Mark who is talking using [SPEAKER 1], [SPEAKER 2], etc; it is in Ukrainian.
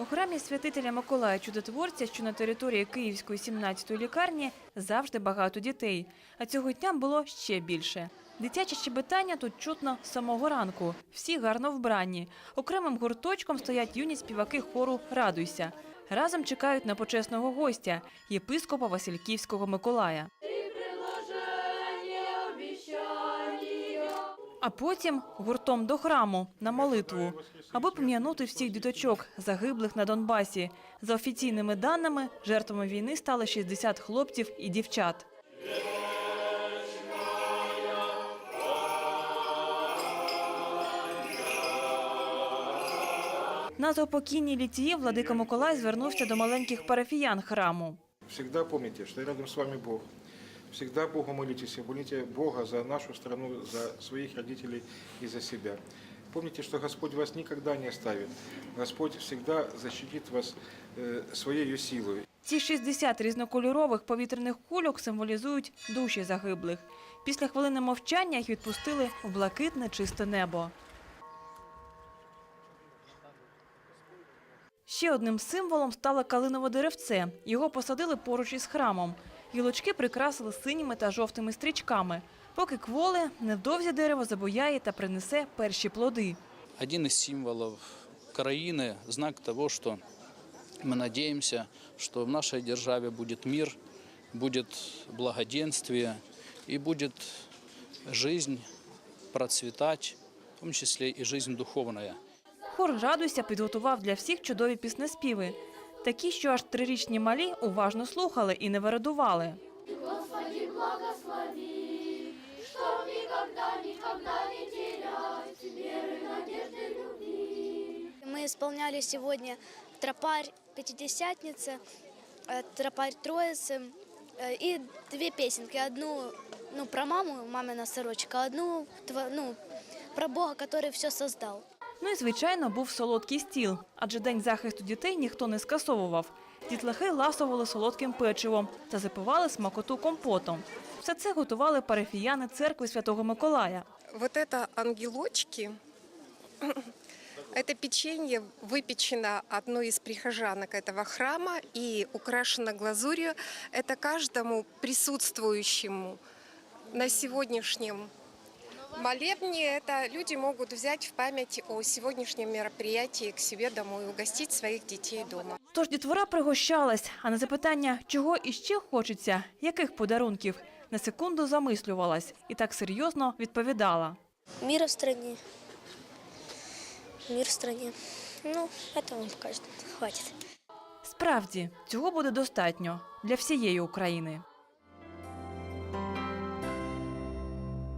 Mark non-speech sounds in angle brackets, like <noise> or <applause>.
[SPEAKER 1] У храмі святителя Миколая Чудотворця, що на території Київської 17-ї лікарні, завжди багато дітей. А цього дня було ще більше. Дитяче щебетання тут чутно з самого ранку. Всі гарно вбрані. Окремим гурточком стоять юні співаки хору Радуйся. Разом чекають на почесного гостя єпископа Васильківського Миколая. А потім гуртом до храму на молитву, аби пом'янути всіх діточок, загиблих на Донбасі. За офіційними даними, жертвами війни стали 60 хлопців і дівчат. На заупокійній літії владика Миколай звернувся до маленьких парафіян храму.
[SPEAKER 2] Всегда помните, что рядом с вами Бог. Всегда Богу молитесь и молите Бога за нашу страну, за своих родителей и за себя. Помните, что Господь вас никогда не оставит. Господь всегда защитит вас э, своей силой.
[SPEAKER 1] Ці 60 різнокольорових повітряних кульок символізують душі загиблих. Після хвилини мовчання їх відпустили в блакитне чисте небо. Ще одним символом стало калинове деревце. Його посадили поруч із храмом. Гілочки прикрасили синіми та жовтими стрічками. Поки кволи, невдовзі дерево забуяє та принесе перші плоди.
[SPEAKER 3] один из символов Украины, знак того, что мы надеемся, что в нашей державе будет мир, будет благоденствие и будет жизнь процветать, в том числе и жизнь духовная.
[SPEAKER 1] Хор «Радуйся» підготував для всіх чудові піснеспіви. Такі, що аж трирічні малі уважно слухали і не вирадували.
[SPEAKER 4] Господи, благослови, чтоб никогда, никогда не терять веры, надежды, любви.
[SPEAKER 5] Мы исполняли сегодня тропарь Пятидесятницы, э, тропарь Троицы э, и две песенки. Одну ну, про маму, мамина сорочка, одну тво- ну, про Бога, который все создал.
[SPEAKER 1] Ну і, звичайно, був солодкий стіл, адже День захисту дітей ніхто не скасовував. Дітлахи ласували солодким печивом та запивали смакоту компотом. Все це готували парафіяни церкви Святого Миколая.
[SPEAKER 6] Вот это ангелочки. <clears throat> Это печенье выпечено одной из прихожанок этого храма и украшено глазурью. Это каждому присутствующему на сегодняшнем молебне это люди могут взять в память о сегодняшнем мероприятии к себе домой, угостить своих детей дома.
[SPEAKER 1] Тож дітвора пригощалась, а на запитання, чого іще хочеться, яких подарунків, на секунду замислювалась і так серйозно відповідала.
[SPEAKER 5] Мира в стране. Мир в стране. Ну, это вам покажет. Хватит.
[SPEAKER 1] Справді, цього буде достатньо для всієї України.